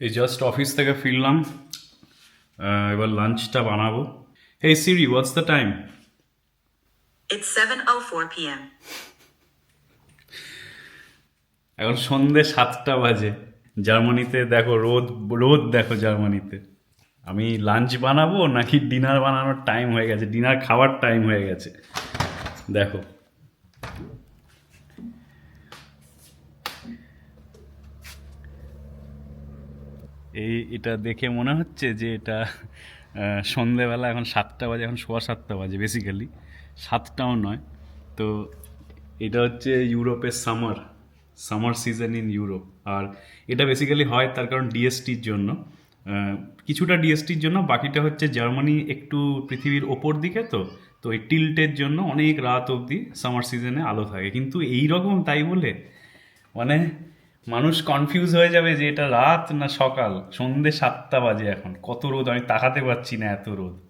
এই just office থেকে ফিরলাম। এবার লাঞ্চটা বানাবো। Hey Siri what's the time It's 7:04 p.m. এখন সন্ধে সাতটা বাজে। জার্মানিতে দেখো রোদ রোদ দেখো জার্মানিতে। আমি লাঞ্চ বানাবো নাকি ডিনার বানানোর টাইম হয়ে গেছে? ডিনার খাওয়ার টাইম হয়ে গেছে। দেখো। এই, এটা দেখে মনে হচ্ছে যে এটা সন্ধেবেলা এখন সাতটা বাজে, এখন সোয়া সাতটা বাজে বেসিক্যালি সাতটাও নয়। তো এটা হচ্ছে ইউরোপের summer summer season in Europe আর এটা বেসিক্যালি হয় তার কারণ ডিএসটির জন্য। কিছুটা ডিএসটির জন্য, বাকিটা হচ্ছে জার্মানি একটু পৃথিবীর ওপর দিকে তো। তো এই টিল্টের জন্য অনেক রাত অবধি সামার সিজনে আলো থাকে। কিন্তু এই রকম তাই বলে? মানে মানুষ কনফিউজ হয়ে যাবে যে এটা রাত না সকাল? সন্ধ্যে সাতটা বাজে এখন। কত রোদ? আমি তাকাতে পারছি না এত রোদ।